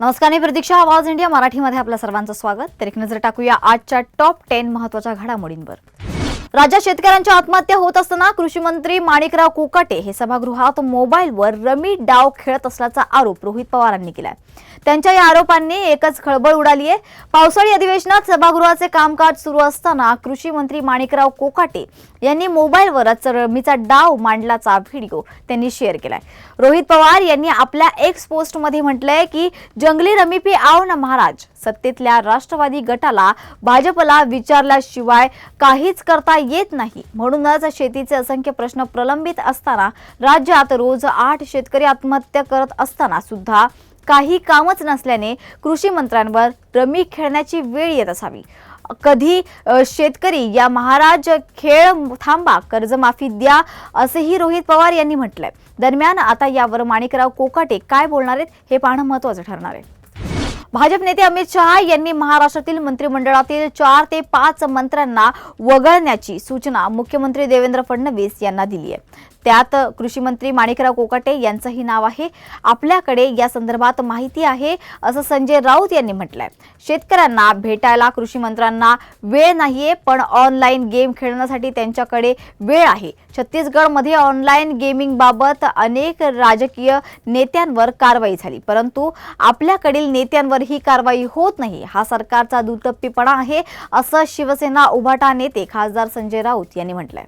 नमस्कार मी प्रतीक्षा. आवाज इंडिया मराठीमध्ये आपल्या सर्वांचं स्वागत. तर एक नजर टाकूया आजच्या टॉप टेन महत्त्वाच्या घडामोडींवर. राज्यात शेतकऱ्यांच्या आत्महत्या होत असताना कृषी मंत्री माणिकराव कोकाटे हे सभागृहात मोबाईलवर रमी डाव खेळत असल्याचा आरोप रोहित पवारांनी केलाय. त्यांच्या या आरोपांनी एकच खळबळ उडाली आहे पावसाळी अधिवेशनात सभागृहाचे कामकाज सुरू असताना कृषी मंत्री माणिकराव कोकाटे यांनी मोबाईलवरच रमीचा डाव मांडलाचा व्हिडिओ त्यांनी शेअर केलाय. रोहित पवार यांनी आपल्या एक्स पोस्टमध्ये म्हटलंय की जंगली रमी पे आव ना महाराज. सत्तेतल्या राष्ट्रवादी गटाला भाजपला विचारल्याशिवाय काहीच करता येत नाही. म्हणूनच शेतीचे असंख्य प्रश्न प्रलंबित असताना राज्यात रोज आठ शेतकरी आत्महत्या करत असताना सुद्धा काही कामच नसल्याने कृषी मंत्र्यांवर रमी खेळण्याची वेळ येत असावी. कधी शेतकरी या महाराज खेळ थांबा कर्जमाफी द्या असेही रोहित पवार यांनी म्हटलंय. दरम्यान आता यावर माणिकराव कोकाटे काय बोलणार आहेत हे पाहणं महत्वाचं ठरणार आहे. भाजप नेते अमित शहा यांनी महाराष्ट्रातील मंत्रिमंडळातील चार ते पाच मंत्र्यांना वगळण्याची सूचना मुख्यमंत्री देवेंद्र फडणवीस यांना दिली आहे. त्यात कृषी मंत्री माणिकराव कोकाटे यांचंही नाव आहे. आपल्याकडे या संदर्भात माहिती आहे असं संजय राऊत यांनी म्हटलंय. शेतकऱ्यांना भेटायला कृषी मंत्र्यांना वेळ नाहीये पण ऑनलाईन गेम खेळण्यासाठी त्यांच्याकडे वेळ आहे. छत्तीसगडमध्ये ऑनलाईन गेमिंग बाबत अनेक राजकीय नेत्यांवर कारवाई झाली. परंतु आपल्याकडील नेत्यांवर ही कारवाई होत नाही. हा सरकारचा दुटप्पीपणा आहे असं शिवसेना उभाटा नेते खासदार संजय राऊत यांनी म्हटलंय.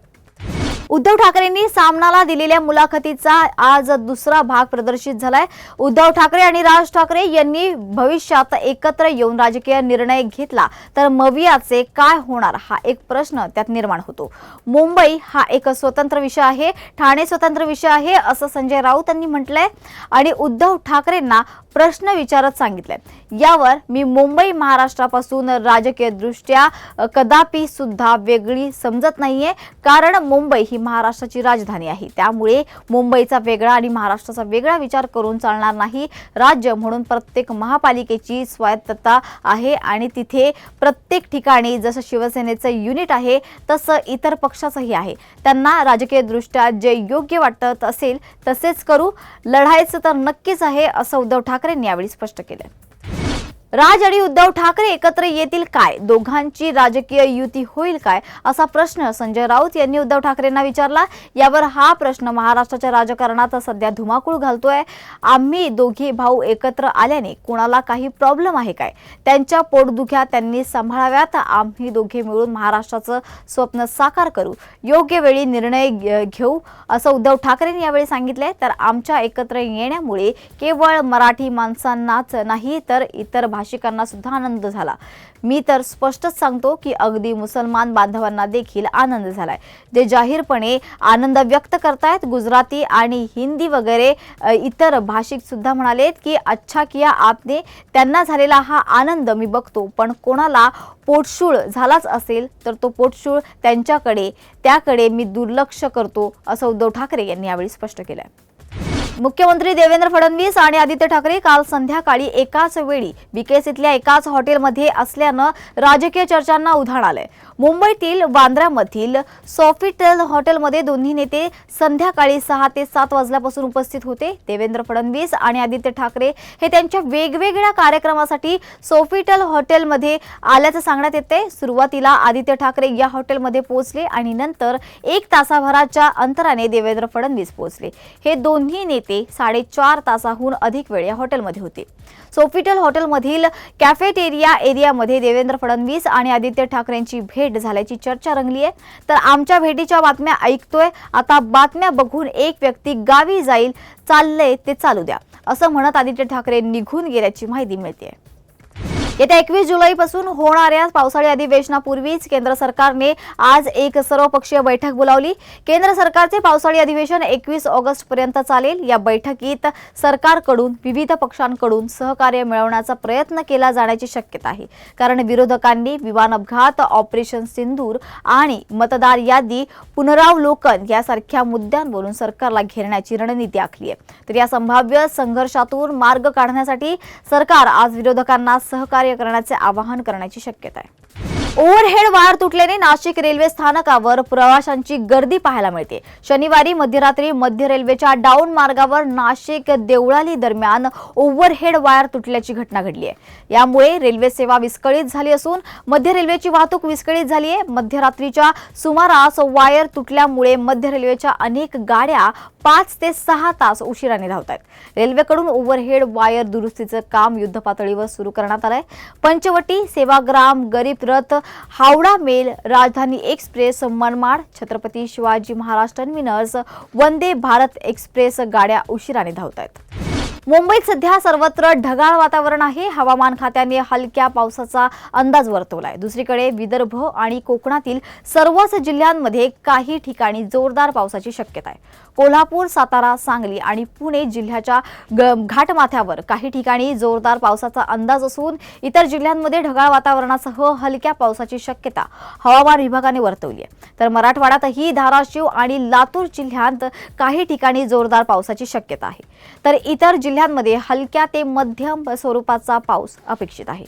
उद्धव ठाकरेंनी सामनाला दिलेल्या मुलाखतीचा आज दुसरा भाग प्रदर्शित झालाय. उद्धव ठाकरे आणि राज ठाकरे यांनी भविष्यात एकत्र येऊन राजकीय निर्णय घेतला. तर मवियाचे काय होणार? हा एक प्रश्न त्यात निर्माण होतो. मुंबई हा एक स्वतंत्र विषय आहे. ठाणे स्वतंत्र विषय आहे असं संजय राऊत यांनी म्हटलंय. आणि उद्धव ठाकरेंना प्रश्न विचारत सांगितले यावर मी मुंबई महाराष्ट्रापासून राजकीय दृष्ट्या कदापि सुद्धा वेगळी समजत नाहीये कारण मुंबई ही महाराष्ट्राची राजधानी आहे. त्यामुळे मुंबईचा वेगळा आणि महाराष्ट्राचा वेगळा विचार करून चालणार नाही. राज्य म्हणून प्रत्येक महापालिकेची स्वायत्तता आहे आणि तिथे प्रत्येक ठिकाणी जसं शिवसेनेचं युनिट आहे तसं इतर पक्षाचंही आहे. त्यांना राजकीयदृष्ट्या जे योग्य वाटत असेल तसेच करू. लढायचं तर नक्कीच आहे असं उद्धव ठाकरेंनी यावेळी स्पष्ट केलं राज आणि उद्धव ठाकरे एकत्र येतील काय? दोघांची राजकीय युती होईल काय? असा प्रश्न संजय राऊत यांनी उद्धव ठाकरेंना विचारला. यावर हा प्रश्न महाराष्ट्राच्या राजकारणात सध्या धुमाकूळ घालतोय. आम्ही दोघे भाऊ एकत्र आल्याने कुणाला काही प्रॉब्लेम आहे काय? त्यांच्या पोटदुख्या त्यांनी सांभाळाव्यात. आम्ही दोघे मिळून महाराष्ट्राचं स्वप्न साकार करू. योग्य वेळी निर्णय घे- घेऊ असं उद्धव ठाकरेंनी यावेळी सांगितलंय. तर आमच्या एकत्र येण्यामुळे केवळ मराठी माणसांनाच नाही तर इतर भाषिकांना सुद्धा आनंद झाला. मी तर स्पष्टच सांगतो की अगदी मुसलमान बांधवांना देखील आनंद झालाय. जे जाहीरपणे आनंद व्यक्त करतायत गुजराती आणि हिंदी वगैरे इतर भाषिक सुद्धा म्हणालेत की अच्छा किया आपने त्यांना झालेला हा आनंद मी बघतो. पण कोणाला पोटशूळ झालाच असेल तर तो पोटशूळ त्यांच्याकडे त्याकडे मी दुर्लक्ष करतो असं उद्धव ठाकरे यांनी यावेळी स्पष्ट केलंय. मुख्यमंत्री देवेंद्र फडणवीस आणि आदित्य ठाकरे काल संध्याकाळी एकाच वेळी विकेस इथल्या एकाच हॉटेलमध्ये असल्यानं राजकीय चर्चांना उधाण आलंय. मुंबईतील बांद्रामधील सॉफिटेल हॉटेलमध्ये दोन्ही नेते संध्याकाळी सहा ते सात वाजल्यापासून उपस्थित होते. देवेंद्र फडणवीस आणि आदित्य ठाकरे हे त्यांच्या वेगवेगळ्या कार्यक्रमासाठी सोफिटल हॉटेलमध्ये आल्याचं सांगण्यात येते सुरुवातीला आदित्य ठाकरे या हॉटेलमध्ये पोहोचले आणि नंतर एक तासाभराच्या अंतराने देवेंद्र फडणवीस पोहोचले. हे दोन्ही नेते साडेचार तासाहून अधिक वेळ या हॉटेलमध्ये होते. सोफिटल हॉटेलमधील कॅफेटेरिया एरियामध्ये देवेंद्र फडणवीस आणि आदित्य ठाकरेंची भेट झाल्याची चर्चा रंगली आहे. तर आमच्या भेटीच्या बातम्या ऐकतोय. आता बातम्या बघून एक व्यक्ती गावी जाईल. चाललंय ते चालू द्या. असं म्हणत आदित्य ठाकरे निघून गेल्याची माहिती मिळते येत्या एकवीस जुलैपासून होणाऱ्या पावसाळी अधिवेशनापूर्वीच केंद्र सरकारने आज एक सर्वपक्षीय बैठक बोलावली. केंद्र सरकारचे पावसाळी अधिवेशन एकवीस ऑगस्ट पर्यंत चालेल. या बैठकीत सरकारकडून विविध पक्षांकडून सहकार्य मिळवण्याचा प्रयत्न केला जाण्याची शक्यता आहे. कारण विरोधकांनी विमान अपघात ऑपरेशन सिंदूर आणि मतदार यादी पुनरावलोकन यासारख्या मुद्द्यांवरून सरकारला घेरण्याची रणनीती आखली आहे. तर या संभाव्य संघर्षातून मार्ग काढण्यासाठी सरकार आज विरोधकांना सहकार्य करण्याचे आवाहन करण्याची शक्यता आहे ओव्हरहेड वायर तुटल्याने नाशिक रेल्वे स्थानकावर प्रवाशांची गर्दी पाहायला मिळते. शनिवारी मध्यरात्री मध्य रेल्वेच्या डाऊन मार्गावर नाशिक देवळाली दरम्यान ओव्हरहेड वायर तुटल्याची घटना घडली आहे. यामुळे रेल्वे सेवा विस्कळीत झाली असून मध्य रेल्वेची वाहतूक विस्कळीत झाली आहे. मध्यरात्रीच्या सुमारास वायर तुटल्यामुळे मध्य रेल्वेच्या अनेक गाड्या पाच ते सहा तास उशिराने धावत आहेत रेल्वेकडून ओव्हरहेड वायर दुरुस्तीचं काम युद्धपातळीवर सुरू करण्यात आलंय. Panchavati Sevagram Garib Rath Howrah Mail Rajdhani Express Manmad. Chhatrapati Shivaji Maharaj Terminus. Vande Bharat Express गाड्या उशिराने धावत आहेत मुंबईत सध्या सर्वत्र ढगाळ वातावरण आहे. हवामान खात्याने हलक्या पावसाचा अंदाज वर्तवलाय. दुसरीकडे विदर्भ आणि कोकणातील सर्वच जिल्ह्यांमध्ये काही ठिकाणी जोरदार पावसाची शक्यता आहे. कोल्हापूर सातारा सांगली आणि पुणे जिल्ह्याच्या घाटमाथ्यावर काही ठिकाणी जोरदार पावसाचा अंदाज असून इतर जिल्ह्यांमध्ये ढगाळ वातावरणासह हलक्या पावसाची शक्यता हवामान विभागाने वर्तवली आहे. तर मराठवाड्यातही धाराशिव आणि लातूर जिल्ह्यात काही ठिकाणी जोरदार पावसाची शक्यता आहे. तर इतर जिल्ह्यांमध्ये हलक्या ते मध्यम स्वरूपाचा पाऊस अपेक्षित आहे.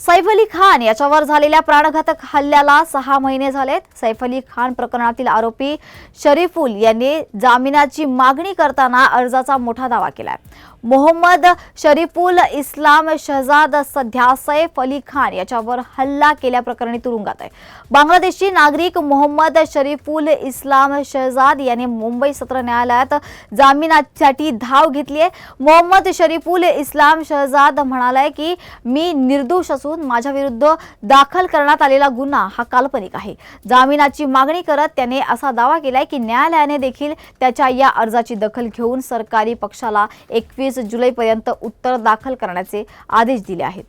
सैफ अली खान याच्यावर झालेल्या प्राणघातक हल्ल्याला सहा महिने झालेत. सैफ अली खान प्रकरणातील आरोपी शरीफुल यांनी जामिनाची मागणी करताना अर्जाचा मोठा दावा केलाय. मोहम्मद शरीफुल इस्लाम शहजाद सध्या सैफ अली खान याच्यावर हल्ला केल्याप्रकरणी तुरुंगात आहे. बांगलादेशी नागरिक मोहम्मद शरीफुल इस्लाम शहजाद याने मुंबई सत्र न्यायालयात जामिनासाठी धाव घेतली आहे. मोहम्मद शरीफुल इस्लाम शहजाद म्हणालाय की मी निर्दोष असून माझ्या विरुद्ध दाखल करण्यात आलेला गुन्हा हा काल्पनिक आहे. जामिनाची मागणी करत त्याने असा दावा केलाय की न्यायालयाने देखील त्याच्या या अर्जाची दखल घेऊन सरकारी पक्षाला एकवीस जुलैपर्यंत उत्तर दाखल करण्याचे आदेश दिले आहेत.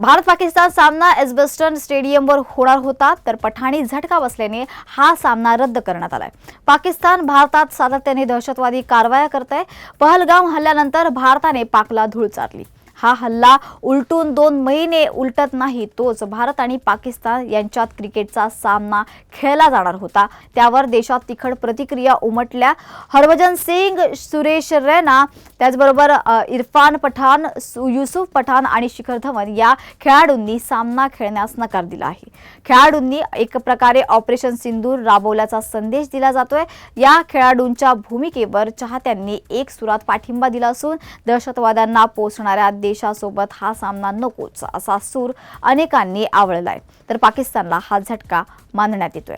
भारत पाकिस्तान सामना एसबेस्टन स्टेडियमवर होणार होता तर पठाणी झटका बसल्याने हा सामना रद्द करण्यात आलाय. पाकिस्तान भारतात सातत्याने दहशतवादी कारवाया करत आहे पहलगाम हल्ल्यानंतर भारताने पाकला धूळ चारली. हा हल्ला उलटून दोन महिने उलटत नाही तोच भारत आणि पाकिस्तान यांच्यात क्रिकेटचा सामना खेळला जाणार होता. त्यावर देशात तिखट प्रतिक्रिया उमटल्या. हरभजन सिंग सुरेश रैना त्याचबरोबर इरफान पठाण सु- युसुफ पठाण आणि शिखर धवन या खेळाडूंनी सामना खेळण्यास नकार दिला आहे. खेळाडूंनी एक प्रकारे ऑपरेशन सिंदूर राबवल्याचा संदेश दिला जातोय. या खेळाडूंच्या भूमिकेवर चाहत्यांनी एक सुरात पाठिंबा दिला असून दहशतवाद्यांना पोचणाऱ्या देशासोबत हा सामना नकोच असा सूर अनेकांनी आवळलाय. तर पाकिस्तानला हा झटका मानण्यात येतोय.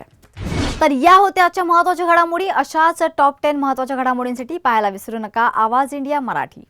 तर या होत्या आजच्या महत्त्वाच्या घडामोडी. अशाच टॉप टेन महत्त्वाच्या घडामोडींसाठी पाहायला विसरू नका. आवाज इंडिया मराठी.